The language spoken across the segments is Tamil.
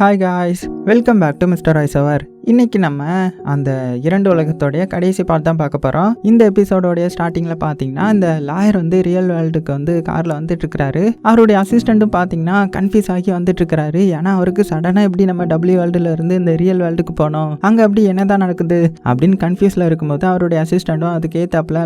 Hi guys, welcome back to Mr. Ice இன்னைக்கு நம்ம அந்த இரண்டு உலகத்தோடைய கடைசி பார்ட் தான் பார்க்க போகிறோம் இந்த எபிசோடோடைய ஸ்டார்டிங்கில் பார்த்தீங்கன்னா இந்த லாயர் வந்து ரியல் வேர்ல்டுக்கு வந்து காரில் வந்துட்டு இருக்கிறாரு. அவருடைய அசிஸ்டண்ட்டும் பார்த்தீங்கன்னா கன்ஃபியூஸ் ஆகி வந்துட்டு இருக்கிறாரு. ஏன்னா அவருக்கு சடனாக எப்படி நம்ம டபிள்யூ வேர்ல்டுல இருந்து இந்த ரியல் வேர்ல்டுக்கு போனோம்? அங்கே அப்படி என்னதான் நடக்குது? அப்படின்னு கன்ஃபியூஸில் இருக்கும்போது அவருடைய அசிஸ்டண்ட்டும் அதுக்கு ஏத்தாப்புல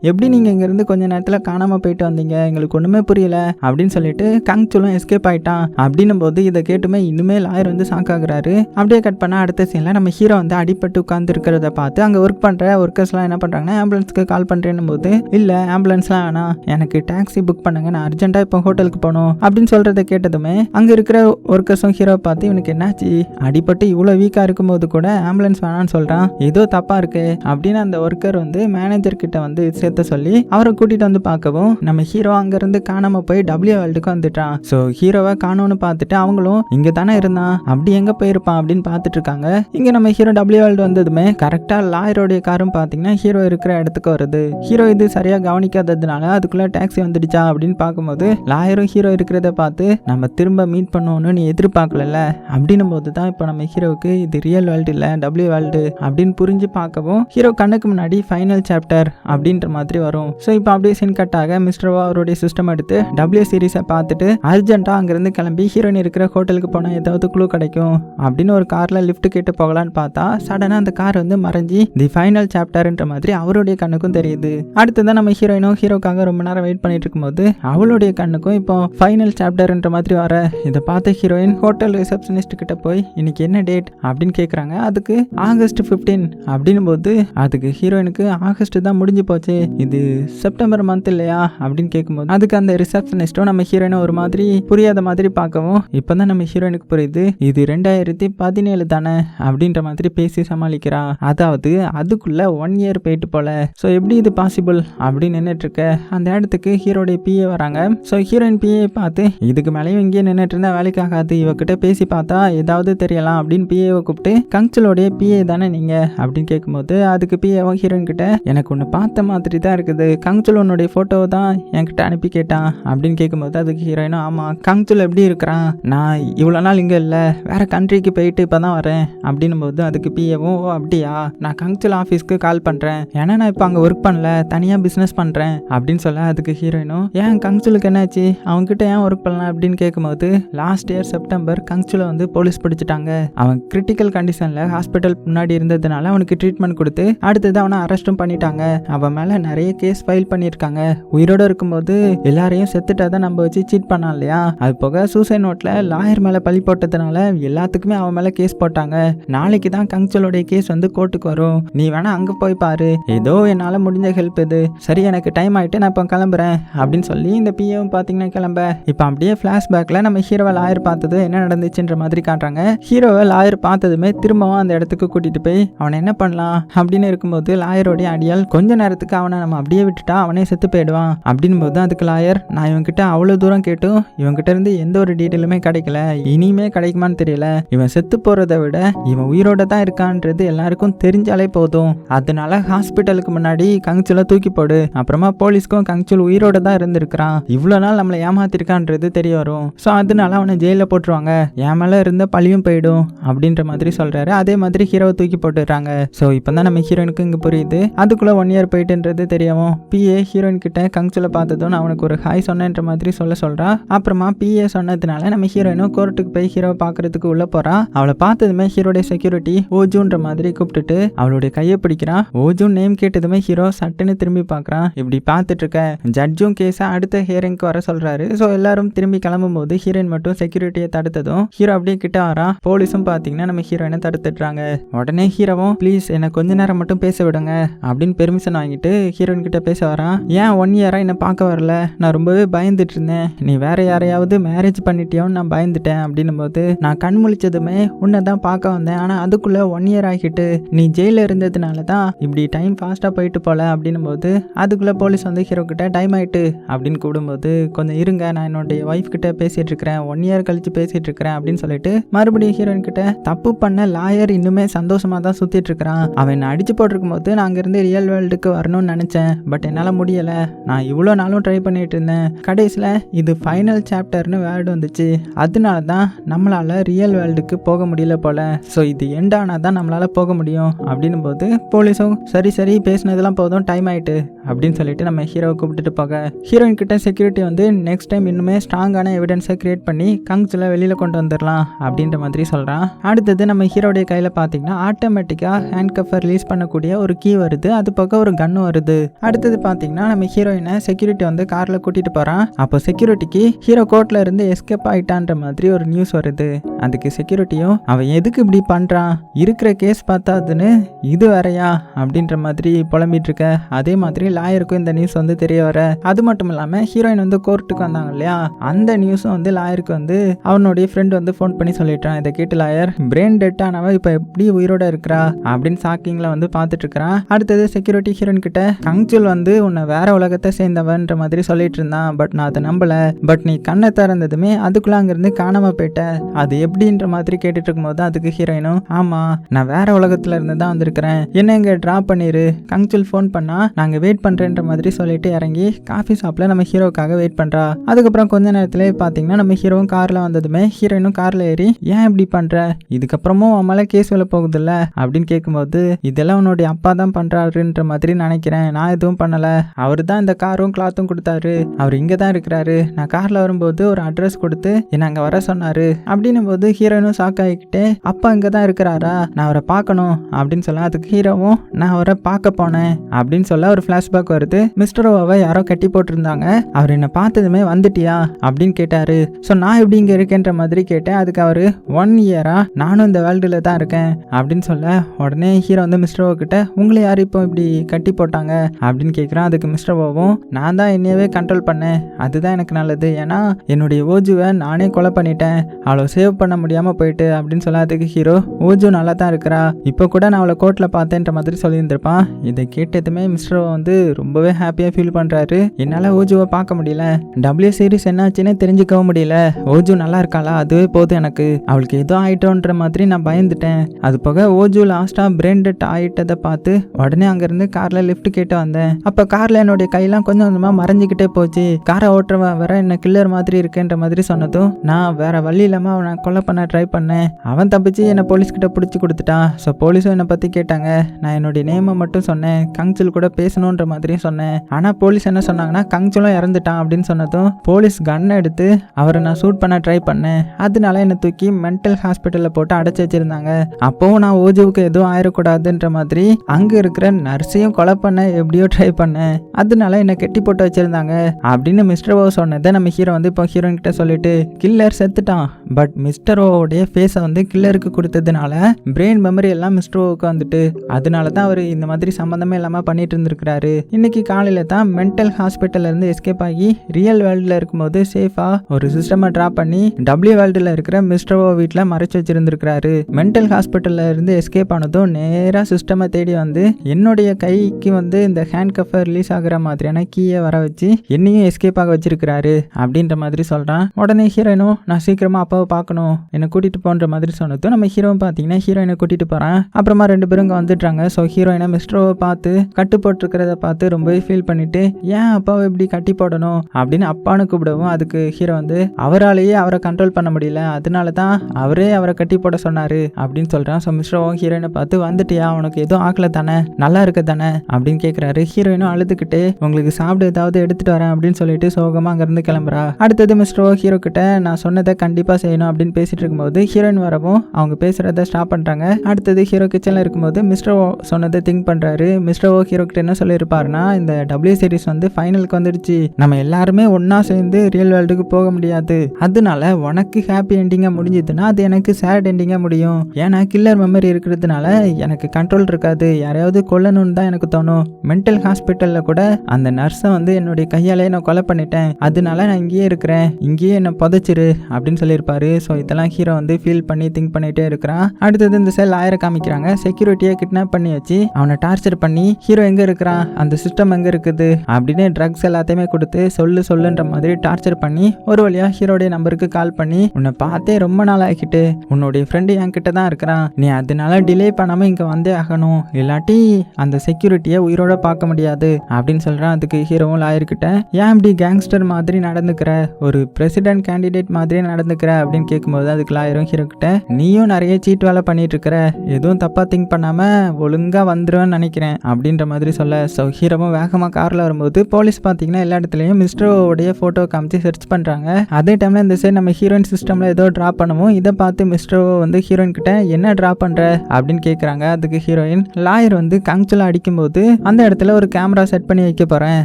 எப்படி நீங்கள் இங்கேருந்து கொஞ்ச நேரத்தில் காணாமல் போயிட்டு வந்தீங்க? எங்களுக்கு ஒன்றுமே புரியல. அப்படின்னு சொல்லிட்டு கங்சுலும் எஸ்கேப் ஆயிட்டான். அப்படின்னும் போது இதை கேட்டுமே இன்னுமே லாயர் வந்து சாக்காகிறாரு அப்படியே கட் பண்ண அடுத்த சீனில் நம்ம ஹீரோ வந்து அடிபட்டு உட்காந்துருக்கிறத பார்த்து அங்கே ஒர்க் பண்ணுற ஒர்க்கர்ஸ்லாம் என்ன பண்ணுறாங்கன்னா ஆம்புலன்ஸ்க்கு கால் பண்ணுறேன்னும் போது இல்லை ஆம்புலன்ஸ்லாம் வேணாம். எனக்கு டாக்ஸி புக் பண்ணுங்க. நான் அர்ஜென்ட்டாக இப்போ ஹோட்டலுக்கு போகணும். அப்படின்னு சொல்கிறத கேட்டதுமே அங்கே இருக்கிற ஒர்க்கர்ஸும் ஹீரோ பார்த்து இவனுக்கு என்னாச்சு? அடிபட்டு இவ்வளோ வீக்காக இருக்கும்போது கூட ஆம்புலன்ஸ் வேணாம்னு சொல்கிறான் ஏதோ தப்பாக இருக்கு. அப்படின்னு அந்த ஒர்க்கர் வந்து மேனேஜர் கிட்ட வந்து சேர்த்த சொல்லி அவரை கூட்டிகிட்டு வந்து பார்க்கவும் நம்ம ஹீரோ அங்கேருந்து காணாமல் போய் டபிள்யூ வேர்ல்டுக்கு வந்துட்டான். ஸோ ஹீரோவை காணோன்னு பார்த்துட்டு அவங்களும் இங்கே தானே இருந்தான். அப்படி எங்கே போயிருப்பான்? அப்படின்னு பார்த்துட்டு இருக்காங்க. இங்கே நம்ம ஹீரோ டபிள்யூ வேல்டு வந்ததுமே கரெக்டாக லாயரோடைய காரும் பார்த்தீங்கன்னா ஹீரோ இருக்கிற இடத்துக்கு வருது. ஹீரோ இது சரியாக கவனிக்காததுனால அதுக்குள்ளே டாக்ஸி வந்துடுச்சா அப்படின்னு பார்க்கும்போது லாயரும் ஹீரோ இருக்கிறத பார்த்து நம்ம திரும்ப மீட் பண்ணுவோன்னு நீ எதிர்பார்க்கலல்ல? அப்படின்னும் போது தான் இப்போ நம்ம ஹீரோவுக்கு இது ரியல் வேர்ல்டு இல்லை டபிள்யூ வேர்ல்டு அப்படின்னு புரிஞ்சு பார்க்கவும் ஹீரோ கண்ணுக்கு முன்னாடி ஃபைனல் சாப்டர் அப்படின்ற மாதிரி வரும். ஸோ இப்போ அப்படியே சின் கட்டாக மிஸ்டர்வா அவருடைய சிஸ்டம் எடுத்து டபிள்யூ சீரிஸை பார்த்துட்டு அர்ஜென்ட்டாக அங்கேருந்து கிளம்பி ஹீரோயின் இருக்கிற ஹோட்டலுக்கு போனால் ஏதாவது குழு கிடைக்கும் அப்படின்னு ஒரு காரில் லிஃப்ட் கேட்டு போகலான்னு பார்த்தா சடனாக அந்த கார் வந்து மறைஞ்சி தி ஃபைனல் சாப்டர்ன்ற மாதிரி அவருடைய கண்ணுக்கும் தெரியுது. அடுத்ததான் நம்ம ஹீரோயினும் ஹீரோக்காக ரொம்ப நேரம் வெயிட் பண்ணிட்டு இருக்கும்போது அவளுடைய கண்ணுக்கும் இப்போ ஃபைனல் சாப்டர்ன்ற மாதிரி வர இதை பார்த்த ஹீரோயின் ஹோட்டல் ரிசப்ஷனிஸ்ட் கிட்ட போய் இன்னைக்கு என்ன டேட் அப்படின்னு கேட்குறாங்க அதுக்கு ஆகஸ்ட் ஃபிஃப்டீன் அப்படின்னும் போது அதுக்கு ஹீரோயினுக்கு ஆகஸ்ட் தான் முடிஞ்சு போச்சு இது செப்டம்பர் மந்த் இல்லையா? அப்படின்னு கேட்கும்போது அதுக்கு அந்த ரிசப்ஷனிஸ்ட்டும் நம்ம ஹீரோயினை ஒரு மாதிரி புரியாத மாதிரி பார்க்கவும் இப்போதான் நம்ம ஹீரோயினுக்கு புரியுது இது ரெண்டாயிரத்தி பதினேழு தானே அப்படின்ற மாதிரி பேசி சமாளிக்கிறா அதாவது அதுக்குள்ள ஒன் இயர் போயிட்டு போல. ஸோ எப்படி இது பாசிபிள் அப்படின்னு நின்றுட்டு இருக்க அந்த இடத்துக்கு ஹீரோடைய பிஏ வராங்க. ஸோ ஹீரோயின் பிஏ பார்த்து இதுக்கு மேலேயும் இங்கேயே நின்றுட்டு இருந்தா வேலைக்கு ஆகாது இவகிட்ட பேசி பார்த்தா ஏதாவது தெரியலாம் அப்படின்னு பிஏவை கூப்பிட்டு கங்சலோடைய பிஏ தானே நீங்க? அப்படின்னு கேட்கும்போது அதுக்கு பிஏவும் ஹீரோயின் கிட்ட எனக்கு ஒன்று பார்த்த மாதிரி தான் இருக்குது. கங்சுல் உன்னுடைய ஃபோட்டோவை தான் என்கிட்ட அனுப்பி கேட்டான். அப்படின்னு கேட்கும்போது அதுக்கு ஹீரோயினும் ஆமாம் கங்சுல் எப்படி இருக்கிறான்? நான் இவ்வளோ நாள் இங்கே இல்லை. வேற கண்ட்ரிக்கு போயிட்டு இப்போ தான் வரேன். அப்படின்னும் போது அதுக்கு பிஏவும் ஓ அப்படியா? நான் கங்சுல் ஆஃபீஸ்க்கு கால் பண்ணுறேன் ஏன்னா நான் இப்போ அங்கே ஒர்க் பண்ணல தனியாக பிஸ்னஸ் பண்ணுறேன் அப்படின்னு சொல்ல அதுக்கு ஹீரோயினும் ஏன் கங்சுலுக்கு என்னாச்சு? அவங்ககிட்ட ஏன் ஒர்க் பண்ணலாம் அப்படின்னு கேட்கும்போது லாஸ்ட் இயர் செப்டம்பர் கங்சுலை வந்து போலீஸ் பிடிச்சிட்டாங்க. அவன் கிரிட்டிக்கல் கண்டிஷனில் ஹாஸ்பிட்டல் முன்னாடி இருந்ததுனால அவனுக்கு ட்ரீட்மெண்ட் கொடுத்து அடுத்தது அவனை அரெஸ்ட்டும் பண்ணிட்டாங்க. அவன் மேலே நிறைய கேஸ் ஃபைல் பண்ணியிருக்காங்க. உயிரோட இருக்கும்போது எல்லாரையும் செத்துட்டா தான் நம்ம வச்சு சீட் பண்ணான் இல்லையா? அது போக சூசைட் நோட்டில் லாயர் மேலே பழி போட்டதுனால எல்லாத்துக்குமே அவன் மேலே கேஸ் போட்டாங்க. நாளைக்கு தான் கங்சலோடைய கேஸ் வந்து கோர்ட்டுக்கு வரும். நீ வேணா அங்கே போய் பாரு. ஏதோ என்னால் முடிஞ்ச ஹெல்ப் இது. சரி எனக்கு டைம் ஆயிட்டு நான் இப்போ கிளம்புறேன். அப்படின்னு சொல்லி இந்த பிஏவும் பார்த்தீங்கன்னா கிளம்ப. இப்போ அப்படியே ஃப்ளாஷ்பேக்கில் நம்ம ஹீரோவை லாயர் பார்த்தது என்ன நடந்துச்சுன்ற மாதிரி காட்டுறாங்க. ஹீரோவை லாயர் பார்த்ததுமே திரும்பவும் அந்த இடத்துக்கு கூட்டிட்டு போய் அவனை என்ன பண்ணலாம்? அப்படின்னு இருக்கும்போது லாயரோடைய அடியால் கொஞ்ச நேரத்துக்கு அவனை நம்ம அப்படியே விட்டுட்டா அவனே செத்து போயிடுவான். அப்படின் போது அதுக்கு லாயர் நான் இவன்கிட்ட அவ்வளோ தூரம் கேட்டும் இவன்கிட்ட இருந்து எந்த ஒரு டீட்டெயிலுமே கிடைக்கல. இனிமே கிடைக்குமான்னு தெரியல. இவன் செத்து போறதை விட இவன் உயிரோட தான் இருக்கான்றது எல்லாருக்கும் தெரிஞ்சாலே போதும். அதனால ஹாஸ்பிட்டலுக்கு முன்னாடி கங்சுல தூக்கி போடு. அப்புறமா போலீஸ்க்கும் கங்சுல் உயிரோட தான் இருந்திருக்கிறான். இவ்வளோ நாள் நம்மளை ஏமாத்திருக்கான்றது தெரிய வரும். ஸோ அதனால அவனை ஜெயிலில் போட்டுருவாங்க. என் மேலே இருந்த பழியும் போயிடும் அப்படின்ற மாதிரி சொல்றாரு. அதே மாதிரி ஹீரோவை தூக்கி போட்டுடுறாங்க. ஸோ இப்போ தான் நம்ம ஹீரோயினுக்கு இங்கே புரியுது. அதுக்குள்ள ஒன் இயர் போயிட்டுன்றது தெரியவும். பிஏ ஹீரோயின் கிட்ட கங்சுல பார்த்ததும் அவனுக்கு ஒரு ஹாய் சொன்னேன்ற மாதிரி சொல்ல சொல்றா. அப்புறமா பிஏ சொன்னதுனால நம்ம ஹீரோயினும் கோர்ட்டுக்கு போய் ஹீரோவை பார்க்கறதுக்கு உள்ள போறா. அவளை பார்த்ததுமே ஹீரோடைய செக்யூரிட்டி ஓஜூன்ற மாதிரி கூப்பிட்டுட்டு அவளுடைய கையை பிடிக்கிறான். ஓஜூன் நேம் கேட்டதுமே ஹீரோ சட்டுன்னு திரும்பி பார்க்குறான். இப்படி பார்த்துட்டு இருக்க ஜட்ஜும் கேஸை அடுத்த ஹியரிங்க்கு வர சொல்றாரு. ஸோ எல்லாரும் திரும்பி கிளம்பும் போது ஹீரோயின் மட்டும் செக்யூரிட்டியை தடுத்ததும் ஹீரோ அப்படியே கிட்ட வரான். போலீஸும் பார்த்தீங்கன்னா நம்ம ஹீரோயினை தடுத்துடுறாங்க. உடனே ஹீரோவும் ப்ளீஸ் என்னை கொஞ்ச நேரம் மட்டும் பேச விடுங்க அப்படின்னு பெர்மிஷன் வாங்கிட்டு ஹீரோயின் கிட்ட பேச வரான். ஏன் ஒன் இயரா என்னை பார்க்க வரல? நான் ரொம்பவே பயந்துட்டு இருந்தேன். நீ வேற யாரையாவது மேரேஜ் பண்ணிட்டியோன்னு நான் பயந்துட்டேன் அப்படின்னும் போது நான் கண் முழிச்சதுமே உன்னை தான் பார்க்க வந்தேன். இருந்தேன் ஆனால் அதுக்குள்ளே ஒன் இயர் ஆகிட்டு நீ ஜெயிலில் இருந்ததுனால தான் இப்படி டைம் ஃபாஸ்ட்டாக போயிட்டு போல அப்படின்னும் போது அதுக்குள்ளே போலீஸ் வந்து ஹீரோ கிட்ட டைம் ஆயிட்டு அப்படின்னு கூடும்போது கொஞ்சம் இருங்க நான் என்னுடைய ஒய்ஃப் கிட்ட பேசிகிட்டு இருக்கிறேன். ஒன் இயர் கழித்து பேசிகிட்டு இருக்கிறேன் அப்படின்னு சொல்லிட்டு மறுபடியும் ஹீரோயின் கிட்ட தப்பு பண்ண லாயர் இன்னுமே சந்தோஷமாக தான் சுற்றிட்டு இருக்கிறான். அவன் என்னை அடிச்சு போட்டிருக்கும் போது நான் அங்கேருந்து ரியல் வேர்ல்டுக்கு வரணும்னு நினச்சேன். பட் என்னால் முடியலை. நான் இவ்வளோ நாளும் ட்ரை பண்ணிட்டு இருந்தேன். கடைசியில் இது ஃபைனல் சாப்டர்னு வேர்டு வந்துச்சு. அதனால தான் நம்மளால் ரியல் வேர்ல்டுக்கு போக முடியல போல். ஸோ இது எண்ட் ஆனால் தான் நம்மளால் போக முடியும். அப்படின்னும் போது போலீஸும் சரி சரி பேசினதெல்லாம் போதும் டைம் ஆயிட்டு அப்படின்னு சொல்லிட்டு நம்ம ஹீரோவை கூப்பிட்டுட்டு போக. ஹீரோயின் கிட்ட செக்யூரிட்டி வந்து நெக்ஸ்ட் டைம் இன்னுமே ஸ்ட்ராங்கான எவிடன்ஸை கிரியேட் பண்ணி கங்ஸில் வெளியில் கொண்டு வந்துடலாம் அப்படின்ற மாதிரி சொல்கிறான் அடுத்தது நம்ம ஹீரோடைய கையில் பார்த்தீங்கன்னா ஆட்டோமேட்டிக்காக ஹேண்ட் கஃபர் ரிலீஸ் பண்ணக்கூடிய ஒரு கீ வருது. அது பக்கம் ஒரு கன் வருது. அடுத்தது பார்த்தீங்கன்னா நம்ம ஹீரோயினை செக்யூரிட்டி வந்து காரில் கூட்டிகிட்டு போகிறான் அப்போ செக்யூரிட்டிக்கு ஹீரோ கோர்ட்டில் இருந்து எஸ்கேப் ஆயிட்டான்ற மாதிரி ஒரு நியூஸ் வருது. அதுக்கு செக்யூரிட்டியும் அவன் எதுக்கு இப்படி பண்ணுறான் இருக்கிற கேஸ் பார்த்தாதுன்னு இது வேறையா? அப்படின்ற மாதிரி புலம்பிட்டு இருக்க. அதே மாதிரி லாயருக்கும் இந்த நியூஸ் வந்து தெரிய வர. அது மட்டும் இல்லாமல் ஹீரோயின் வந்து கோர்ட்டுக்கு வந்தாங்க இல்லையா? அந்த நியூஸும் வந்து லாயருக்கு வந்து அவனுடைய ஃப்ரெண்ட் வந்து ஃபோன் பண்ணி சொல்லிட்டான். இதை கேட்டு லாயர் பிரெயின் டெட் ஆனவ இப்போ எப்படி உயிரோட இருக்கிறா? அப்படின்னு ஷாக்கிங்கில் வந்து பார்த்துட்டு இருக்கிறான். அடுத்தது செக்யூரிட்டி ஹீரோயின் கிட்ட கங்ஜுல் வந்து உன்னை வேற உலகத்தை சேர்ந்தவன்ற மாதிரி சொல்லிட்டு இருந்தான். பட் நான் அதை நம்பல. பட் நீ கண்ணை திறந்ததுமே அதுக்குள்ள அங்கிருந்து காணாம போயிட்ட. அது எப்படின்ற மாதிரி கேட்டுட்டு இருக்கும்போது அதுக்கு ஹீரோயினும் ஆமா நான் வேற உலகத்துல இருந்து தான் வந்திருக்கிறேன். என்ன இங்க டிராப் பண்ணிரு. கங்சுல் ஃபோன் பண்ணா நாங்க வெயிட் பண்றேன்ற மாதிரி சொல்லிட்டு இறங்கி காஃபி ஷாப்ல நம்ம ஹீரோக்காக வெயிட் பண்றா. அதுக்கப்புறம் கொஞ்ச நேரத்துல பாத்தீங்கன்னா நம்ம ஹீரோவும் கார்ல வந்ததுமே ஹீரோயினும் கார்ல ஏறி ஏன் இப்படி பண்ற? இதுக்கப்புறமும் அவன் மேல கேஸ் வில போகுதில்ல? அப்படின்னு கேட்கும்போது இதெல்லாம் உன்னுடைய அப்பா தான் பண்றாருன்ற மாதிரி நினைக்கிறேன். நான் எதுவும் பண்ணல. அவர் தான் இந்த காரும் கிளாத்தும் கொடுத்தாரு. அவர் இங்க தான் இருக்கிறாரு. நான் கார்ல வரும்போது ஒரு அட்ரஸ் கொடுத்து என்ன அங்க வர சொன்னாரு. அப்படின்னும் போது ஹீரோயினும் ஷாக் ஆகிக்கிட்டே அப்பா இங்க தான் இருக்கிறாரா? நான் அவரை பார்க்கணும் அப்படின்னு சொல்ல அதுக்கு ஹீரோவும் நான் அவரை பார்க்க போனேன் அப்படின்னு சொல்ல ஒரு ஃப்ளாஷ்பேக் வருது. மிஸ்டர் ஓவை யாரோ கட்டி போட்டிருந்தாங்க. அவர் என்னை பார்த்ததுமே வந்துட்டியா? அப்படின்னு கேட்டாரு. ஸோ நான் எப்படி இங்கே இருக்கேன்ற மாதிரி கேட்டேன். அதுக்கு அவர் ஒன் இயரா நானும் இந்த வேர்ல்டில் தான் இருக்கேன். அப்படின்னு சொல்ல உடனே ஹீரோ வந்து மிஸ்டர் ஓ கிட்ட உங்களை யார் இப்போ இப்படி கட்டி போட்டாங்க? அப்படின்னு கேட்குறான் அதுக்கு மிஸ்டர் ஓவும் நான் தான் என்னையவே கண்ட்ரோல் பண்ணேன். அதுதான் எனக்கு நல்லது. ஏன்னா என்னுடைய ஓஜுவை நானே கொலை பண்ணிட்டேன். அவ்வளோ சேவ் பண்ண முடியாமல் போயிட்டு அப்படின்னு சொல்ல அதுக்கு ஹீரோ ஓஜு நல்லா தான் இருக்கிறா. இப்போ கூட நான் அவளை கோர்ட்டில் பார்த்தேன்ற மாதிரி சொல்லியிருந்திருப்பான். இதை கேட்டதுமே மிஸ்டர் வந்து ரொம்பவே ஹாப்பியாக ஃபீல் பண்ணுறாரு என்னால் ஓஜுவை பார்க்க முடியல. டபிள்யூ சீரிஸ் என்னாச்சுன்னு தெரிஞ்சுக்கவும் முடியல. ஓஜு நல்லா இருக்காளா? அதுவே போதும் எனக்கு. அவளுக்கு ஏதோ ஆயிட்டோன்ற மாதிரி நான் பயந்துட்டேன். அது போக ஓஜு லாஸ்ட்டாக பிரெயின் டெட் ஆயிட்டதை பார்த்து உடனே அங்கேருந்து காரில் லிஃப்ட் கேட்டு வந்தேன். அப்போ காரில் என்னுடைய கையெல்லாம் கொஞ்சம் கொஞ்சமாக மறைஞ்சிக்கிட்டே போச்சு. காரை ஓட்டுற வர என்ன கில்லர் மாதிரி இருக்குன்ற மாதிரி சொன்னதும் நான் வேற வழி இல்லாமல் அவனை கொலை பண்ண ட்ரை பண்ணேன். அவன் தப்பிச்சு என்னை போலீஸ்கிட்ட பிடிச்சி கொடுத்துட்டான் ஸோ போலீஸும் என்னை பற்றி கேட்டாங்க. நான் என்னுடைய நேமை மட்டும் சொன்னேன். கங்சில் கூட பேசணுன்ற மாதிரியும் சொன்னேன். ஆனால் போலீஸ் என்ன சொன்னாங்கன்னா கங்சிலும் இறந்துட்டான் அப்படின்னு சொன்னதும் போலீஸ் கன்னை எடுத்து அவரை நான் ஷூட் பண்ண ட்ரை பண்ணேன். அதனால என்னை தூக்கி மென்டல் ஹாஸ்பிட்டலில் போட்டு அடைச்சி வச்சிருந்தாங்க. அப்போவும் நான் ஓஜுவுக்கு எதுவும் ஆயிடக்கூடாதுன்ற மாதிரி அங்கே இருக்கிற நர்ஸையும் கொலை பண்ண எப்படியோ ட்ரை பண்ணேன். அதனால என்னை கெட்டி போட்டு வச்சிருந்தாங்க. அப்படின்னு மிஸ்டர் ஓ சொன்னதை நம்ம ஹீரோ வந்து இப்போ ஹீரோயின் கிட்ட சொல்லிட்டு கில்லர் செத்துட்டான். பட் மிஸ்டரோவோடைய ஃபேஸை வந்து கில்லருக்கு கொடுத்ததுனால பிரெயின் மெமரி எல்லாம் மிஸ்டரோவுக்கு வந்துட்டு அதனால தான் அவர் இந்த மாதிரி சம்மந்தமே இல்லாமல் பண்ணிட்டு இருந்திருக்கிறாரு. இன்னைக்கு காலையில் தான் மென்டல் ஹாஸ்பிட்டல்ல இருந்து எஸ்கேப் ஆகி ரியல் வேர்ல்டில் இருக்கும்போது சேஃபாக ஒரு சிஸ்டமை ட்ராப் பண்ணி டபிள்யூ வேர்ல்டில் இருக்கிற மிஸ்டர் வீட்டில் மறைச்சு வச்சிருந்திருக்கிறாரு. மென்டல் ஹாஸ்பிட்டல்ல இருந்து எஸ்கேப் ஆனதும் நேராக சிஸ்டமை தேடி வந்து என்னுடைய கைக்கு வந்து இந்த ஹேண்ட் கஃபை ரிலீஸ் ஆகுற மாதிரியான கீயை வர வச்சு என்னையும் எஸ்கேப் ஆக வச்சிருக்கிறாரு. அப்படின்ற மாதிரி சொல்கிறான் உடனே ஹீரோயினும் நான் சீக்கிரமா அப்பாவை பார்க்கணும் என்னை கூட்டிட்டு போன்ற மாதிரி சொன்னதும் நம்ம ஹீரோவும் பார்த்தீங்கன்னா ஹீரோயினை கூட்டிட்டு போறான். அப்புறமா ரெண்டு பேரும் இங்கே வந்துடுறாங்க. ஸோ ஹீரோயினை மிஸ்டரோவை பார்த்து கட்டு போட்டிருக்கிறத பார்த்து ரொம்பவே ஃபீல் பண்ணிட்டு ஏன் அப்பாவை இப்படி கட்டி போடணும்? அப்படின்னு அப்பான்னு கூப்பிடவும் அதுக்கு ஹீரோ வந்து அவராலேயே அவரை கண்ட்ரோல் பண்ண முடியல. அதனால தான் அவரே அவரை கட்டி போட சொன்னாரு அப்படின்னு சொல்றான். ஸோ மிஸ்ட்ரோவும் ஹீரோயினை பார்த்து வந்துட்டியா? உனக்கு எதுவும் ஆக்கல தானே? நல்லா இருக்க தானே? அப்படின்னு கேட்குறாரு ஹீரோயினும் அழுதுகிட்டு உங்களுக்கு சாப்பிட ஏதாவது எடுத்துட்டு வரேன் அப்படின்னு சொல்லிட்டு சோகமாக அங்கேருந்து கிளம்புறா. அடுத்தது மிஸ்டர் ஓ ஹீரோ கிட்ட நான் சொன்னதை கண்டிப்பாக செய்யணும் அப்படின்னு பேசிட்டு இருக்கும்போது ஹீரோயின் வரவும் அவங்க பேசுறத ஸ்டாப் பண்றாங்க. அடுத்தது ஹீரோ கிச்சன்ல இருக்கும்போது மிஸ்டர் ஓ சொன்னதை திங்க் பண்றாரு. மிஸ்டர் ஓ ஹீரோ கிட்ட என்ன சொல்லியிருப்பாருன்னா இந்த டபிள்யூ சீரிஸ் வந்து ஃபைனலுக்கு வந்துடுச்சு. நம்ம எல்லாருமே ஒன்றா சேர்ந்து ரியல் வேர்ல்டுக்கு போக முடியாது. அதனால உனக்கு ஹாப்பி எண்டிங்காக முடிஞ்சதுன்னா அது எனக்கு சேட் எண்டிங்காக முடியும். ஏன்னா கில்லர் மெமரி இருக்கிறதுனால எனக்கு கண்ட்ரோல் இருக்காது. யாரையாவது கொல்லணும்னு தான் எனக்கு தோணும். மென்டல் ஹாஸ்பிட்டலில் கூட அந்த நர்ஸை வந்து என்னுடைய கையாலே நான் கொலை பண்ணிட்டேன். அதனால நான் இங்கேயே இருக்கிறேன். இங்கேயே என்னை புதைச்சிரு அப்படின்னு சொல்லியிருப்பாரு. இருப்பாரு. ஸோ இதெல்லாம் ஹீரோ வந்து ஃபீல் பண்ணி திங்க் பண்ணிட்டே இருக்கிறான். அடுத்தது இந்த செல் லாயரை காமிக்கிறாங்க. செக்யூரிட்டியை கிட்னாப் பண்ணி வச்சு அவனை டார்ச்சர் பண்ணி ஹீரோ எங்க இருக்கிறான்? அந்த சிஸ்டம் எங்க இருக்குது? அப்படின்னு ட்ரக்ஸ் எல்லாத்தையுமே கொடுத்து சொல்லு சொல்லுன்ற மாதிரி டார்ச்சர் பண்ணி ஒரு வழியா ஹீரோடைய நம்பருக்கு கால் பண்ணி உன்னை பார்த்தே ரொம்ப நாள் ஆகிட்டு உன்னுடைய ஃப்ரெண்டு என் கிட்ட தான் இருக்கிறான். நீ அதனால டிலே பண்ணாம இங்க வந்தே ஆகணும். இல்லாட்டி அந்த செக்யூரிட்டியை உயிரோட பார்க்க முடியாது அப்படின்னு சொல்றான். அதுக்கு ஹீரோவும் லாயர்கிட்ட ஏன் இப்படி கேங்ஸ்டர் மாதிரி நடந்துக்கிற? ஒரு பிரசிடென்ட் கேண்டிடேட் மாதிரி நடந்துக்கிற அப்படின்னு கேட்கும்போது அதுக்கு லாயரும் ஹீரோ கிட்ட நீயும் நிறைய சீட் வேலை பண்ணிட்டு இருக்கிற எதுவும் தப்பா திங்க் பண்ணாம ஒழுங்கா வந்துடுவேன்னு நினைக்கிறேன் அப்படின்ற மாதிரி சொல்ல. ஸோ ஹீரோவும் வேகமாக காரில் வரும்போது போலீஸ் பார்த்தீங்கன்னா எல்லா இடத்துலையும் மிஸ்டரோடைய ஃபோட்டோ காமிச்சு சர்ச் பண்ணுறாங்க அதே டைமில் இந்த சைடு நம்ம ஹீரோயின் சிஸ்டமில் ஏதோ ட்ரா பண்ணுவோம் இதை பார்த்து மிஸ்டரோ வந்து ஹீரோயின் கிட்ட என்ன ட்ரா பண்ணுற அப்படின்னு கேட்குறாங்க அதுக்கு ஹீரோயின் லாயர் வந்து கங்சுல அடிக்கும்போது அந்த இடத்துல ஒரு கேமரா செட் பண்ணி வைக்க போகிறேன்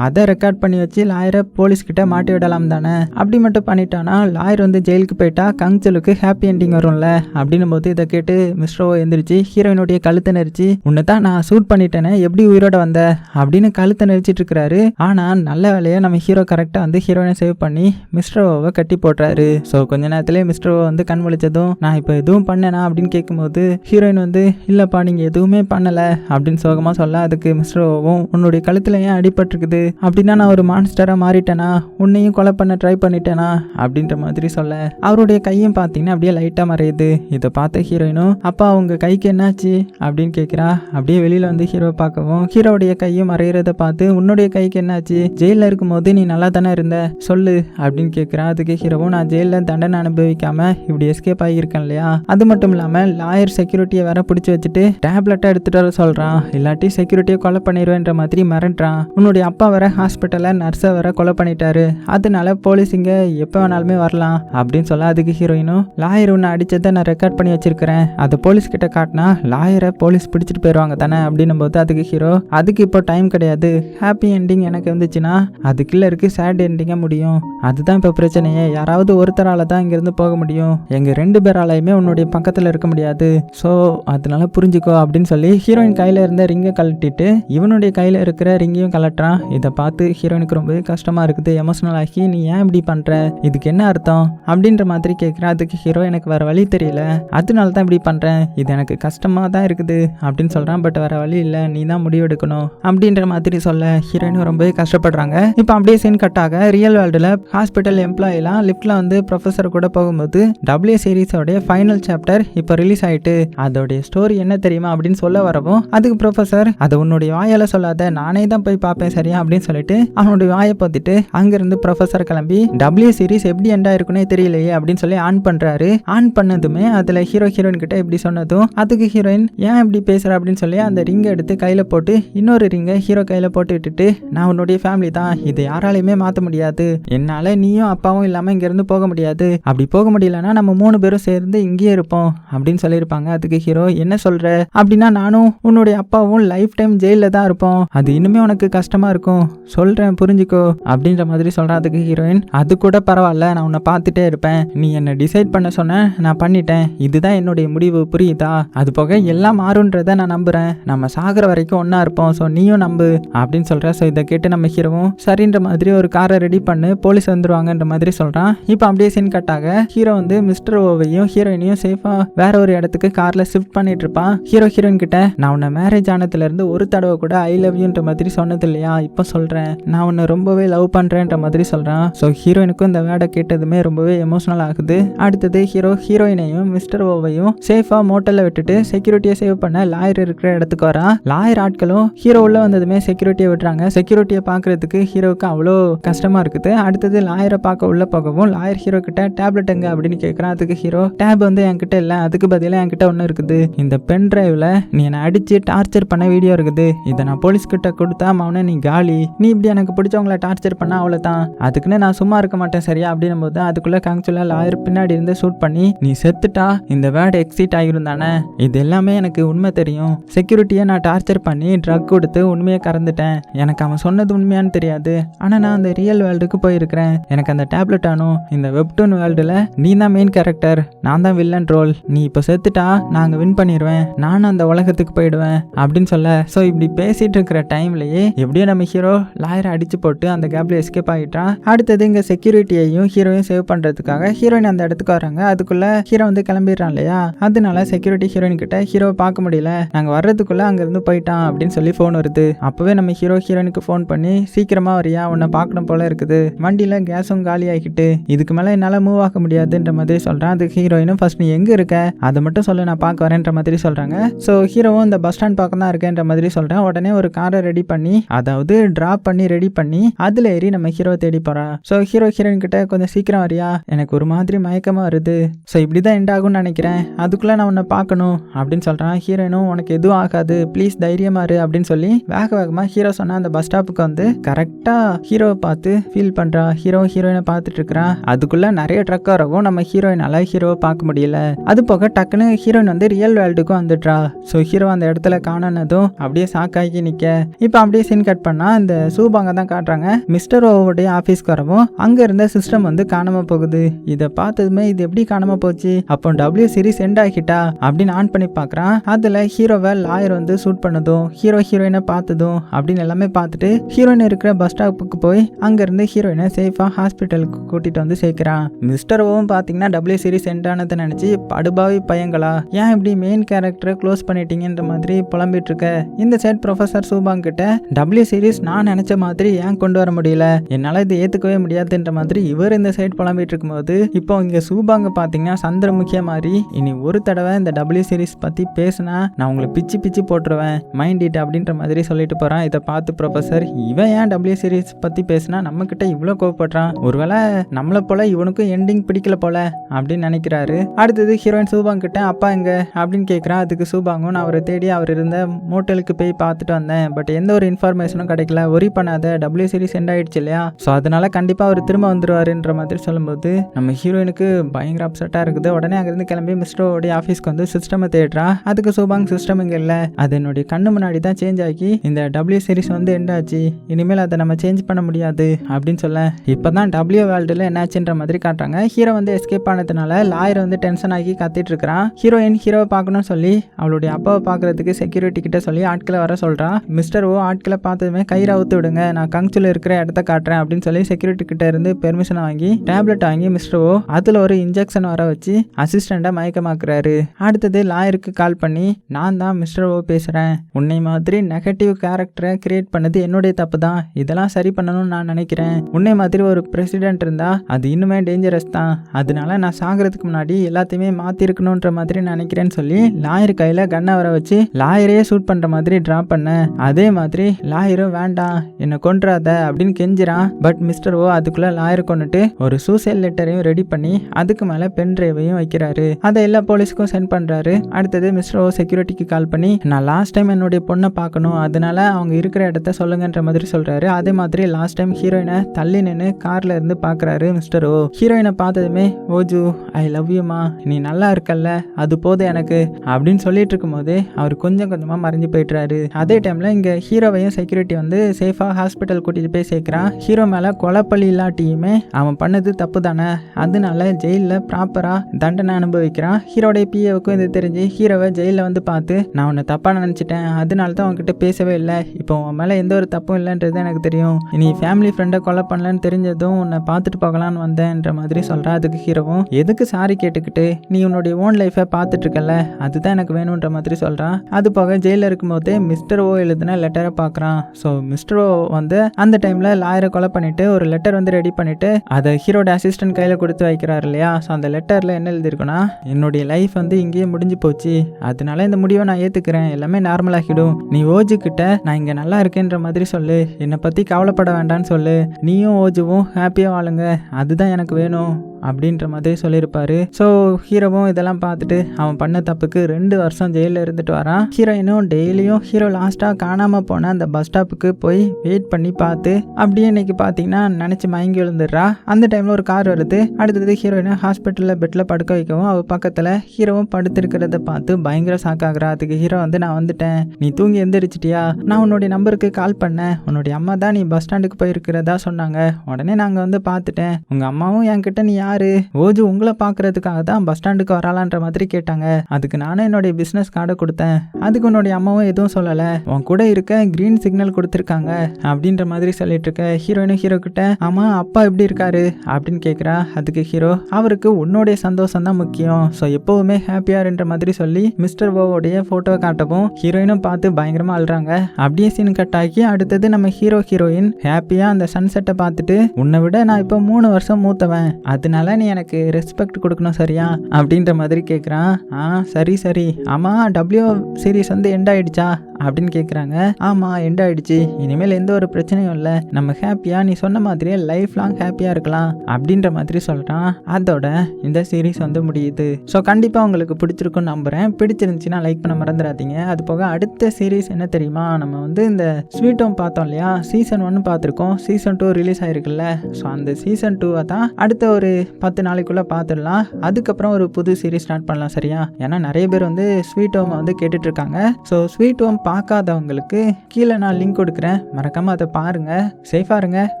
அதை ரெக்கார்ட் பண்ணி வச்சு லாயரை போலீஸ் கிட்ட மாட்டி விடலாம் தானே? அப்படி மட்டும் பண்ணிட்டானா லாயர் வந்து ஜெயிலுக்கு போயிட்டு கங்சுலுக்கு ஹாப்பி எண்டிங் வரும்ல. அப்படின்னும் போது இதை கேட்டு மிஸ்ரோ எந்திரிச்சு ஹீரோயினுடைய கழுத்தை நெரிச்சு உன்னை தான் நான் சூட் பண்ணிட்டேனே எப்படி உயிரோட வந்த? அப்படின்னு கழுத்தை நெரிச்சிட்டு இருக்கிறாரு ஆனால் நல்ல வேலையை நம்ம ஹீரோ கரெக்டாக வந்து ஹீரோயினை சேவ் பண்ணி மிஸ்டரோவை கட்டி போடுறாரு. ஸோ கொஞ்ச நேரத்திலே மிஸ்டரோ வந்து கண் முழிச்சதும் நான் இப்போ எதுவும் பண்ணேனா? அப்படின்னு கேட்கும்போது ஹீரோயின் வந்து இல்லைப்பா நீங்கள் எதுவுமே பண்ணலை. அப்படின்னு சோகமாக சொல்ல அதுக்கு மிஸ்டரோவும் உன்னுடைய கழுத்தில் ஏன் அடிபட்டிருக்குது? அப்படின்னா நான் ஒரு மான்ஸ்டராக மாறிட்டேனா? உன்னையும் கொலை பண்ண ட்ரை பண்ணிட்டேனா? அப்படின்ற மாதிரி சொல்ல அவருடைய கையும் பார்த்தீங்கன்னா அப்படியே லைட்டாக மறையுது. இதை பார்த்த ஹீரோயினும் அப்பா அவங்க கைக்கு என்னாச்சு? அப்படின்னு கேட்குறா. அப்படியே வெளியில் வந்து ஹீரோ பார்க்கவும் ஹீரோடைய கையும் மறையிறத பார்த்து உன்னுடைய கைக்கு என்னாச்சு? ஜெயிலில் இருக்கும்போது நீ நல்லா தானே இருந்த? சொல்லு அப்படின்னு கேட்குறான் அதுக்கு ஹீரோவும் நான் ஜெயிலில் தண்டனை அனுபவிக்காம இப்படி எஸ்கேப் ஆகியிருக்கேன் இல்லையா? அது மட்டும் இல்லாமல் லாயர் செக்யூரிட்டியை வேற பிடிச்சி வச்சுட்டு டேப்லெட்டாக எடுத்துகிட்டு வர சொல்கிறான் இல்லாட்டி செக்யூரிட்டியை கொலை பண்ணிடுவேன்ற மாதிரி மிரட்டுறான். உன்னுடைய அப்பா வர ஹாஸ்பிட்டலில் நர்ஸை வர கொலை பண்ணிட்டாரு. அதனால போலீஸ் இங்கே எப்போ வேணாலுமே வரலாம் அப்படின்னு சொல்ல அதுக்கு ஹீரோயினும் லாயர் உன்னை அடிச்சதை நான் ரெக்கார்ட் பண்ணி வச்சிருக்கிறேன். அதை போலீஸ் கிட்ட காட்டினா லாயரை போலீஸ் பிடிச்சிட்டு போயிடுவாங்க தானே அப்படின்னும் போது அதுக்கு ஹீரோ அதுக்கு இப்போ டைம் கிடையாது. ஹாப்பி எண்டிங் எனக்கு வந்துச்சுன்னா அதுக்குள்ள இருக்கு சேட் எண்டிங்காக முடியும். அதுதான் இப்போ பிரச்சனையே. யாராவது ஒருத்தரால தான் இங்கேருந்து போக முடியும். எங்கள் ரெண்டு பேராலையுமே உன்னுடைய பக்கத்தில் இருக்க முடியாது. ஸோ அதனால புரிஞ்சுக்கோ அப்படின்னு சொல்லி ஹீரோயின் கையில் இருந்த ரிங்கை கழட்டிட்டு இவனுடைய கையில் இருக்கிற ரிங்கையும் கலட்டுறான் இதை பார்த்து ஹீரோயினுக்கு ரொம்பவே கஷ்டமாக இருக்குது. எமோஷனல் ஆகி நீ ஏன் இப்படி பண்ணுற இதுக்கு என்ன அர்த்தம்? அப்படின்ற மாதிரி கேட்குறேன் அதுக்கு ஹீரோ எனக்கு வேறு வழி தெரியல. அதனால தான் இப்படி பண்ணுறேன் இது எனக்கு கஷ்டமாக தான் இருக்குது அப்படின்னு சொல்கிறான் பட் வேறு வழி இல்லை. நீ தான் முடிவெடுக்கணும் அப்படின்ற மாதிரி சொல்ல ஹீரோயினும் ரொம்பவே கஷ்டப்படுறாங்க. இப்போ அப்படியே சீன் கட்டாக ரியல் வேர்ல்டில் ஹாஸ்பிட்டல் எம்ப்ளாயிலாம் லிஃப்ட்டில் வந்து ப்ரொஃபஸர் கூட போகும்போது டபிள்யூ சீரீஸோடைய ஃபைனல் சாப்டர் இப்போ ரிலீஸ் ஆகிட்டு அதோடைய ஸ்டோரி என்ன தெரியுமா அப்படின்னு சொல்ல வரவும் அதுக்கு ப்ரொஃபஸர் அதை உன்னுடைய வாயால் சொல்லாத நானே தான் போய் பார்ப்பேன் சரியா அப்படின்னு சொல்லிட்டு அவனுடைய வாயை பார்த்துட்டு அங்கேருந்து ப்ரொஃபஸர் கிளம்பி டபிள்யூ சீரிஸ் எப்படி எண்டா ஆயிருக்குன்னே தெரியலையே அப்படின்னு சொல்லி ஆன் பண்றாரு. ஆன் பண்ணதுமே அதுல ஹீரோ ஹீரோயின் கிட்ட இப்படி சொன்னதும் அதுக்கு ஹீரோயின் ஏன் இப்படி பேசுற? அப்படின்னு சொல்லி அந்த ரிங்கை எடுத்து கையில போட்டு இன்னொரு ரிங்கை ஹீரோ கையில போட்டு விட்டுட்டு நான் உன்னுடைய ஃபேமிலி தான். இது யாராலையுமே மாத்த முடியாது. என்னால நீயும் அப்பாவும் இல்லாம இங்க இருந்து போக முடியாது. அப்படி போக முடியலன்னா நம்ம மூணு பேரும் சேர்ந்து இங்கேயே இருப்போம். அப்படின்னு சொல்லியிருப்பாங்க. அதுக்கு ஹீரோ என்ன சொல்ற? அப்படின்னா நானும் உன்னுடைய அப்பாவும் லைஃப் டைம் ஜெயில தான் இருப்போம். அது இன்னுமே உனக்கு கஷ்டமா இருக்கும். சொல்றேன் புரிஞ்சுக்கோ. அப்படின்ற மாதிரி சொல்கிறான் அதுக்கு ஹீரோயின் அது கூட பரவாயில்ல. நான் உன்னை பார்த்துட்டே இருப்பேன். நீ என்னை டிசைட் பண்ண சொன்ன நான் பண்ணிட்டேன். இதுதான் என்னுடைய முடிவு புரியுதா? அது போக எல்லாம் மாறுன்றத நான் நம்புறேன். நம்ம சாகிற வரைக்கும் ஒன்றா இருப்போம் ஸோ நீயும் நம்பு அப்படின்னு சொல்கிற ஸோ இதை கேட்டு நம்ம ஹீரோவும் சரின்ற மாதிரி ஒரு காரை ரெடி பண்ணு போலீஸ் வந்துருவாங்கன்ற மாதிரி சொல்கிறான் இப்போ அப்படியே சீன் கட்டாக ஹீரோ வந்து மிஸ்டர் ஓவையும் ஹீரோயினையும் சேஃபாக வேற ஒரு இடத்துக்கு காரில் ஷிஃப்ட் பண்ணிட்டு இருப்பான். ஹீரோ ஹீரோயின் கிட்ட நான் உன்னை மேரேஜ் ஆனதுலேருந்து ஒரு தடவை கூட ஐ லவ் யூன்ற மாதிரி சொன்னது இல்லையா? இப்போ சொல்கிறேன் நான் உன்னை ரொம்பவே லவ் பண்ணுறேன்ற மாதிரி சொல்கிறான் ஸோ ஹீரோயினுக்கும் இந்த வேடை கேட்டதுமே ரொம்பவே எமோஷனல் ஆகுது. அடுத்தது ஹீரோ ஹீரோயினையும் மிஸ்டர் ஓவையும் சேஃபா மோட்டல்ல விட்டுட்டு செக்யூரிட்டியை சேவ் பண்ண லாயர் இருக்கிற இடத்துக்கு வரான் லாயர் ஆட்களும் ஹீரோ உள்ள வந்ததுமே செக்யூரிட்டியை விட்டுறாங்க. செக்யூரிட்டியை பார்க்கறதுக்கு ஹீரோவுக்கு அவ்வளோ கஷ்டமா இருக்குது. அடுத்தது லாயரை பார்க்க உள்ள போகவும் லாயர் ஹீரோ கிட்ட டேப்லெட் எங்க அப்படின்னு கேட்குறான் அதுக்கு ஹீரோ டேப் வந்து என்கிட்ட இல்லை. அதுக்கு பதிலாக என்கிட்ட ஒன்று இருக்குது. இந்த பென் டிரைவ்ல நீ என்னை அடிச்சு டார்ச்சர் பண்ண வீடியோ இருக்குது. இதை நான் போலீஸ் கிட்ட கொடுத்தா அவனை நீ காலி. நீ இப்படி எனக்கு பிடிச்சவங்கள டார்ச்சர் பண்ண அவ்வளோதான் அதுக்குன்னு நான் சும்மா இருக்க மாட்டேன் சரியா? அப்படின்னும் போது அதுக்குள்ள காங்சுல லாயர் பின்னாடி இருந்து ஷூட் பண்ணி நீ செத்துட்டா இந்த வேர்டு எக்ஸிட் ஆகியிருந்தானே இது எல்லாமே எனக்கு உண்மை தெரியும். செக்யூரிட்டியை நான் டார்ச்சர் பண்ணி ட்ரக் கொடுத்து உண்மையை கறந்துட்டேன். எனக்கு அவன் சொன்னது உண்மையான்னு தெரியாது. ஆனால் நான் அந்த ரியல் வேர்ல்டுக்கு போயிருக்கிறேன். எனக்கு அந்த டேப்லெட் ஆனும் இந்த வெப்டூன் வேர்ல்டில் நீ தான் மெயின் கேரக்டர் நான் தான் வில்லன் ரோல் நீ இப்போ செத்துட்டா நாங்கள் வின் பண்ணிடுவேன் நானும் அந்த உலகத்துக்கு போயிடுவேன் அப்படின்னு சொல்ல. ஸோ இப்படி பேசிட்டு இருக்கிற டைம்லயே எப்படியோ நம்ம ஹீரோ லாயரை அடிச்சு போட்டு அந்த கேப்ல எஸ்கேப் ஆகிட்டான் அடுத்தது இங்கே செக்யூரிட்டியையும் ஹீரோயும் சேவ் பண்ணுறதுக்காக ஹீரோயின் அந்த இடத்துக்கு வராங்க. அதுக்குள்ள ஹீரோ வந்து கிளம்பிடுறான் இல்லையா? அதனால செக்யூரிட்டி ஹீரோயின் கிட்ட ஹீரோவை பார்க்க முடியல. நாங்க வர்றதுக்குள்ள அங்க இருந்து போயிட்டான் அப்படின்னு சொல்லி ஃபோன் வருது. அப்பவே நம்ம ஹீரோ ஹீரோயினுக்கு ஃபோன் பண்ணி சீக்கிரமா வரியா? உன்னை பார்க்கணும் போல இருக்குது. வண்டியில கேஸும் காலி ஆகிட்டு இதுக்கு மேல என்னால மூவ் ஆக முடியாதுன்ற மாதிரி சொல்றேன். அதுக்கு ஹீரோயினும் ஃபர்ஸ்ட் நீ எங்க இருக்க? அதை மட்டும் சொல்லு நான் பார்க்க வரேன்ற மாதிரி சொல்றாங்க. ஸோ ஹீரோவும் இந்த பஸ் ஸ்டாண்ட் பக்கம் தான் இருக்கேன்ற மாதிரி சொல்றேன். உடனே ஒரு காரை ரெடி பண்ணி அதாவது டிராப் பண்ணி ரெடி பண்ணி அதுல ஏறி நம்ம ஹீரோ தேடி போறான். ஸோ ஹீரோ ஹீரோயின் கிட்ட கொஞ்சம் சீக்கிரம் வரியா? எனக்கு ஒரு மாதிரி மயக்கமாக வருது. ஸோ இப்படிதான் எண்ட் ஆகும்னு நினைக்கிறேன். அதுக்குள்ளே நான் உன்னை பார்க்கணும் அப்படின்னு சொல்கிறான் ஹீரோயினும் உனக்கு எதுவும் ஆகாது. ப்ளீஸ் தைரியமாக இரு அப்படின்னு சொல்லி வேக வேகமாக ஹீரோ சொன்ன அந்த பஸ் ஸ்டாப்புக்கு வந்து கரெக்டாக ஹீரோவை பார்த்து ஃபீல் பண்ணுறான் ஹீரோ ஹீரோயினை பார்த்துட்டு இருக்கிறான் அதுக்குள்ளே நிறைய ட்ரக் வரவும் நம்ம ஹீரோயினால் ஹீரோவை பார்க்க முடியல. அது போக டக்குன்னு ஹீரோயின் வந்து ரியல் வேர்ல்டுக்கும் வந்துடுறா. ஸோ ஹீரோ அந்த இடத்துல காணனதும் அப்படியே சாக்காகி நிற்க இப்போ அப்படியே சீன் கட் பண்ணால் இந்த சூபாங்க தான் காட்டுறாங்க. மிஸ்டர் ஓவோடைய ஆஃபீஸ்க்கு வரவும் அங்கே இருந்த சிஸ்டம் வந்து காணாமல் போகுது. இது இதை பார்த்ததுமே இது எப்படி காணாம போச்சு? அப்போ டபிள்யூ சீரிஸ் எண்ட் ஆகிட்டா? அப்படின்னு ஆன் பண்ணி பார்க்குறான். அதில் ஹீரோவை லாயர் வந்து ஷூட் பண்ணதும் ஹீரோ ஹீரோயினை பார்த்ததும் அப்படின்னு எல்லாமே பார்த்துட்டு ஹீரோயின் இருக்கிற பஸ் ஸ்டாப்புக்கு போய் அங்கேருந்து ஹீரோயினை சேஃபாக ஹாஸ்பிட்டலுக்கு கூட்டிகிட்டு வந்து சேர்க்குறான். மிஸ்டர் ஓவும் பார்த்தீங்கன்னா டபிள்யூ சீரிஸ் எண்ட் ஆனதை நினச்சி படுபாவி பையங்களா? ஏன் இப்படி மெயின் கேரக்டரை க்ளோஸ் பண்ணிட்டீங்கன்ற மாதிரி புலம்பிட்டு இருக்க? இந்த சைட் ப்ரொஃபஸர் சூபாங் கிட்ட டபிள்யூ சீரிஸ் நான் நினச்ச மாதிரி ஏன் கொண்டு வர முடியல? என்னால் இது ஏற்றுக்கவே முடியாதுன்ற மாதிரி இவர் இந்த சைட் புலம்பிட்டு இருக்கும்போது இப்போ இங்கே சூபாங்க பார்த்தீங்கன்னா சந்திரமுகிய மாதிரி. இனி ஒரு தடவை இந்த டபிள்யூ சீரிஸ் பற்றி பேசினா நான் உங்களை பிச்சு பிச்சு போட்டுருவேன். மைண்ட் இட் அப்படின்ற மாதிரி சொல்லிட்டு போகிறான் இதை பார்த்து ப்ரொஃபஸர் இவன் ஏன் டபிள்யூ சீரிஸ் பற்றி பேசினா நம்மக்கிட்ட இவ்வளோ கோவப்படுறான்? ஒருவேளை நம்மளை போல இவனுக்கும் எண்டிங் பிடிக்கல போல அப்படின்னு நினைக்கிறாரு. அடுத்தது ஹீரோயின் சூபாங் கிட்ட அப்பா எங்க அப்படின்னு கேட்குறான் அதுக்கு சூபாங்கும் நான் அவரை தேடி அவர் இருந்த மோட்டலுக்கு போய் பார்த்துட்டு வந்தேன். பட் எந்த ஒரு இன்ஃபர்மேஷனும் கிடைக்கல. ஒரி பண்ணாத. டபிள்யூ சீரிஸ் எண்ட் ஆயிடுச்சு இல்லையா? ஸோ அதனால கண்டிப்பாக அவர் திரும்ப வந்துருவாருன்ற மாதிரி சொல்லும்போது நம்ம ஹீரோயினுக்கு பயங்கர அப்செட்டாக இருக்குது. உடனே அங்கேருந்து கிளம்பி மிஸ்டரோடைய ஆஃபீஸ்க்கு வந்து சிஸ்டமை தேடுறா. அதுக்கு சூபாங் சிஸ்டம் இங்கே இல்லை. அது என்னுடைய கண்ணு முன்னாடி தான் சேஞ்ச் ஆகி இந்த டபிள்யூ சீரிஸ் வந்து எண்ட் ஆச்சு. இனிமேல் அதை நம்ம சேஞ்ச் பண்ண முடியாது அப்படின்னு சொல்ல. இப்போ தான் டபிள்யூ வேர்ல்டில் என்னாச்சுன்ற மாதிரி காட்டுறாங்க. ஹீரோ வந்து எஸ்கேப் ஆனதுனால லாயர் வந்து டென்ஷன் ஆகி கத்திட்டு இருக்கிறான். ஹீரோயின் ஹீரோவை பார்க்கணும்னு சொல்லி அவளுடைய அப்பாவை பார்க்கறதுக்கு செக்யூரிட்டி கிட்ட சொல்லி ஆட்களை வர சொல்கிறான் மிஸ்டர் ஓ ஆட்களை பார்த்ததுமே கயிறு அவுத்து விடுங்க. நான் கங்சில் இருக்கிற இடத்த காட்டுறேன் அப்படின்னு சொல்லி செக்யூரிட்டி கிட்ட இருந்து பெர்மிஷன் வாங்கி டேப்லெட் வாங்கி மிஸ்டர் ஓ அதில் ஒரு இன்ஜெக்ஷன் வர வச்சு அசிஸ்டண்ட்டை மயக்கமாக்குறாரு. அடுத்தது லாயருக்கு கால் பண்ணி நான் தான் மிஸ்டர் ஓ பேசுகிறேன் உன்னை மாதிரி நெகட்டிவ் கேரக்டரை கிரியேட் பண்ணது என்னுடைய தப்பு தான் இதெல்லாம் சரி பண்ணணும்னு நான் நினைக்கிறேன். உன்னை மாதிரி ஒரு பிரசிடென்ட் இருந்தால் அது இன்னுமே டேஞ்சரஸ் தான். அதனால நான் சாகிறதுக்கு முன்னாடி எல்லாத்தையுமே மாற்றிருக்கணுன்ற மாதிரி நினைக்கிறேன்னு சொல்லி லாயர் கையில் கண்ணை வர வச்சு லாயரே ஷூட் பண்ணுற மாதிரி ட்ரா பண்ணேன் அதே மாதிரி லாயரும் வேண்டாம். என்னை கொன்றாத அப்படின்னு கெஞ்சிறான். பட் மிஸ்டர் ஓ அதுக்குள்ளே லாயர் கொண்டுட்டு ஒரு சூசைட் லெட்டரையும் ரெடி பண்ணி அதுக்கு மேலே பென் டிரைவையும் வைக்கிறாரு. அதை எல்லா போலீஸ்க்கும் சென்ட் பண்ணுறாரு அடுத்தது மிஸ்டர் ஓ செக்யூரிட்டிக்கு கால் பண்ணி நான் லாஸ்ட் டைம் என்னுடைய பொண்ணை பார்க்கணும். அதனால அவங்க இருக்கிற இடத்த சொல்லுங்கன்ற மாதிரி சொல்றாரு. அதே மாதிரி லாஸ்ட் டைம் ஹீரோயினை தள்ளி நின்று கார்ல இருந்து பார்க்கறாரு மிஸ்டர் ஓ ஹீரோயினை பார்த்ததுமே ஓஜு ஐ லவ் யூமா நீ நல்லா இருக்கல்ல. அது போதும் எனக்கு. அப்படின்னு சொல்லிட்டு இருக்கும்போது அவர் கொஞ்சம் கொஞ்சமாக மறைஞ்சு போயிட்டுறாரு அதே டைம்ல இங்க ஹீரோவையும் செக்யூரிட்டி வந்து சேஃபா ஹாஸ்பிட்டல் கூட்டிட்டு போய் சேர்க்கிறான். ஹீரோ மேல கொலப்பள்ளி இல்லாட்டியுமே அவன் பண்ணது தப்பு தானே அதனால ஜெயிலில் ப்ராப்பராக தண்டனை அனுபவிக்கிறான். ஹீரோடைய பிஏவுக்கும் இது தெரிஞ்சு ஹீரோவை ஜெயிலில் வந்து பார்த்து நான் உன்னை தப்பாக நினச்சிட்டேன். அதனால தான் உன்கிட்ட பேசவே இல்லை. இப்போ உன் மேலே எந்த ஒரு தப்பும் இல்லைன்றது எனக்கு தெரியும். நீ ஃபேமிலி ஃப்ரெண்டை கொலை பண்ணலன்னு தெரிஞ்சதும் உன்னை பார்த்துட்டு போகலான்னு வந்தேன்ற மாதிரி சொல்கிறா அதுக்கு ஹீரோவும் எதுக்கு சாரி கேட்டுக்கிட்டு? நீ உன்னுடைய ஓன் லைஃப்பை பார்த்துட்டு இருக்கல அதுதான் எனக்கு வேணுன்ற மாதிரி சொல்கிறான் அது போக ஜெயிலில் இருக்கும்போது மிஸ்டர் ஓ எழுதின லெட்டரை பார்க்குறான். ஸோ மிஸ்டர் ஓ வந்து அந்த டைமில் லாயரை கொலை பண்ணிட்டு ஒரு லெட்டர் வந்து ரெடி பண்ணிட்டு அதை ஹீரோட அசிஸ்டன்ட் கையில் கொடு கொடுத்து வைக்கிறார் இல்லையா? ஸோ அந்த லெட்டரில் என்ன எழுதியிருக்குன்னா என்னுடைய லைஃப் வந்து இங்கேயே முடிஞ்சு போச்சு. அதனால இந்த முடிவை நான் ஏற்றுக்கிறேன் எல்லாமே நார்மல் ஆகிடும். நீ ஓஜு கிட்ட நான் இங்கே நல்லா இருக்கேன்ற மாதிரி சொல்லு. என்னை பற்றி கவலைப்பட வேண்டாம்னு சொல்லு. நீயும் ஓஜுவும் ஹாப்பியாக வாழுங்க. அதுதான் எனக்கு வேணும். அப்படின்ற மாதிரி சொல்லியிருப்பாரு. ஸோ ஹீரோவும் இதெல்லாம் பார்த்துட்டு அவன் பண்ண தப்புக்கு ரெண்டு வருஷம் ஜெயிலில் இருந்துட்டு வரான். ஹீரோயினும் டெய்லியும் ஹீரோ லாஸ்ட்டாக காணாமல் போன அந்த பஸ் ஸ்டாப்புக்கு போய் வெயிட் பண்ணி பார்த்து அப்படியே இன்னைக்கு பார்த்தீங்கன்னா நினச்சி மயங்கி விழுந்துடுறா. அந்த டைமில் ஒரு கார் வருது. அடுத்தது ஹீரோயினை ஹாஸ்பிட்டலில் பெட்டில் படுக்க வைக்கவும் அவள் பக்கத்தில் ஹீரோவும் படுத்திருக்கிறத பார்த்து பயங்கர சாக்காகிறா அதுக்கு ஹீரோ வந்து நான் வந்துட்டேன். நீ தூங்கி எந்திரிச்சிட்டியா? நான் உன்னுடைய நம்பருக்கு கால் பண்ணேன். உன்னுடைய அம்மா தான் நீ பஸ் ஸ்டாண்டுக்கு போயிருக்கிறதா சொன்னாங்க. உடனே நாங்கள் வந்து பார்த்துட்டேன். உங்கள் அம்மாவும் என்கிட்ட நீ யார் யாரு? ஓஜு உங்களை பார்க்கறதுக்காக தான் பஸ் ஸ்டாண்டுக்கு வரலான்ற மாதிரி கேட்டாங்க. அதுக்கு நானும் என்னுடைய பிஸ்னஸ் கார்டை கொடுத்தேன். அதுக்கு உன்னுடைய அம்மாவும் எதுவும் சொல்லலை. உன் கூட இருக்க கிரீன் சிக்னல் கொடுத்துருக்காங்க அப்படின்ற மாதிரி சொல்லிட்டு இருக்க ஹீரோயினும் ஹீரோ கிட்ட ஆமா அப்பா எப்படி இருக்காரு? அப்படின்னு கேட்குறா அதுக்கு ஹீரோ அவருக்கு உன்னுடைய சந்தோஷம் தான் முக்கியம். ஸோ எப்போவுமே ஹாப்பியாருன்ற மாதிரி சொல்லி மிஸ்டர் போவோடைய ஃபோட்டோ காட்டவும் ஹீரோயினும் பார்த்து பயங்கரமாக அழுறாங்க. அப்படியே சீன் கட் ஆகி அடுத்தது நம்ம ஹீரோ ஹீரோயின் ஹாப்பியாக அந்த சன்செட்டை பார்த்துட்டு உன்னை விட நான் இப்போ மூணு வருஷம் மூத்தவன். அதனால நீ எனக்கு ரெஸ்பெக்ட் கொடுக்கணும் சரியா? அப்படின்ற மாதிரி கேட்குறான் ஆ சரி சரி. ஆமாம் டபிள்யூ சீரிஸ் வந்து எண்ட் ஆகிடுச்சா அப்படின்னு கேட்குறாங்க ஆமாம் எண்ட் ஆயிடுச்சு. இனிமேல் எந்த ஒரு பிரச்சனையும் இல்லை. நம்ம ஹாப்பியாக நீ சொன்ன மாதிரியே லைஃப் லாங் ஹாப்பியாக இருக்கலாம் அப்படின்ற மாதிரி சொல்கிறான் அதோட இந்த சீரிஸ் வந்து முடியுது. ஸோ கண்டிப்பாக உங்களுக்கு பிடிச்சிருக்குன்னு நம்புகிறேன் பிடிச்சிருந்துச்சின்னா லைக் பண்ண மறந்துடாதீங்க. அது போக அடுத்த சீரிஸ் என்ன தெரியுமா? நம்ம வந்து இந்த ஸ்வீட் ஹோம் பார்த்தோம் இல்லையா? சீசன் ஒன்று பார்த்துருக்கோம். சீசன் டூ ரிலீஸ் ஆயிருக்குல்ல. ஸோ அந்த சீசன் டூவை தான் அடுத்த ஒரு பத்து நாளைக்குள்ளே பார்த்துடலாம். அதுக்கப்புறம் ஒரு புது சீரிஸ் ஸ்டார்ட் பண்ணலாம் சரியா? ஏன்னா நிறைய பேர் வந்து ஸ்வீட் ஹோம் வந்து கேட்டுட்டு இருக்காங்க. ஸோ ஸ்வீட் ஹோம் பார்க்காதவங்களுக்கு கீழே நான் லிங்க் கொடுக்குறேன். மறக்காமல் அதை பாருங்கள் சேஃபாக இருங்க.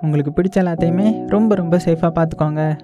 உங்களுக்கு பிடிச்ச எல்லாத்தையுமே ரொம்ப ரொம்ப சேஃபாக பார்த்துக்கோங்க.